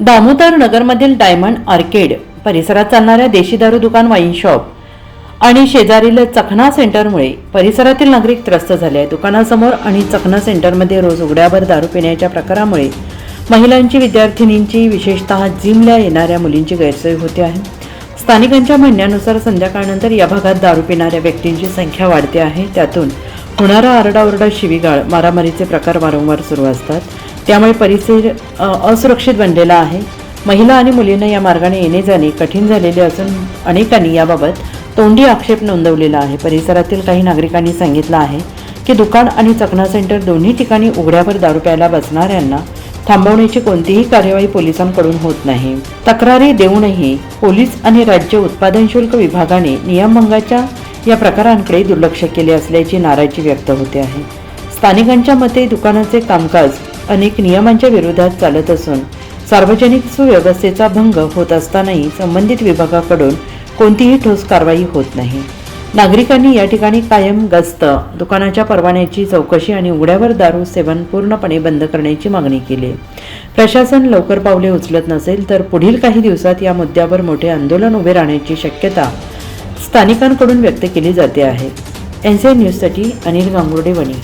दामोदर नगरमधील diamond arcade परिसरात चालणाऱ्या देशी दारू दुकान वाईन शॉप आणि शेजारील चखना सेंटरमुळे परिसरातील नागरिक त्रस्त झाले आहेत. दुकानासमोर आणि चखना सेंटरमध्ये रोज उघड्यावर दारू पिण्याच्या प्रकारामुळे महिलांची विद्यार्थिनींची विशेषतः जिमला येणाऱ्या मुलींची गैरसोय होते आहे. स्थानिकांच्या म्हणण्यानुसार संध्याकाळनंतर या भागात दारू पिणाऱ्या व्यक्तींची संख्या वाढते आहे. त्यातून होणारा आरडाओरडा शिवीगाळ मारामारीचे प्रकार वारंवार सुरू असतात. त्यामुळे परिसर असुरक्षित बनलेला आहे. महिला आणि मुलींना या मार्गाने येणे जाणे कठीण झालेले असून अनेकांनी याबाबत तोंडी आक्षेप नोंदवलेला आहे. परिसरातील काही नागरिकांनी सांगितलं आहे की दुकान आणि चकना सेंटर दोन्ही ठिकाणी उघड्यावर दारू प्यायला बसणाऱ्यांना थांबवण्याची कोणतीही कार्यवाही पोलिसांकडून होत नाही. तक्रारी देऊनही पोलीस आणि राज्य उत्पादन शुल्क विभागाने नियमभंगाच्या या प्रकारांकडे दुर्लक्ष केले असल्याची नाराजी व्यक्त होते आहे. स्थानिकांच्या मते दुकानाचे कामकाज अनेक नियमांच्या विरोधात चालत असून सार्वजनिक सुव्यवस्थेचा भंग होत असतानाही संबंधित विभागाकडून कोणतीही ठोस कारवाई होत नाही. नागरिकांनी या ठिकाणी कायम गस्त दुकानाच्या परवान्याची चौकशी आणि उघड्यावर दारू सेवन पूर्णपणे बंद करण्याची मागणी केली. प्रशासन लवकर पावले उचलत नसेल तर पुढील काही दिवसात या मुद्द्यावर मोठे आंदोलन उभे राहण्याची शक्यता स्थानिकांकडून व्यक्त केली जाते आहे. एन सी न्यूजसाठी अनिल गांगुर्डे वणी.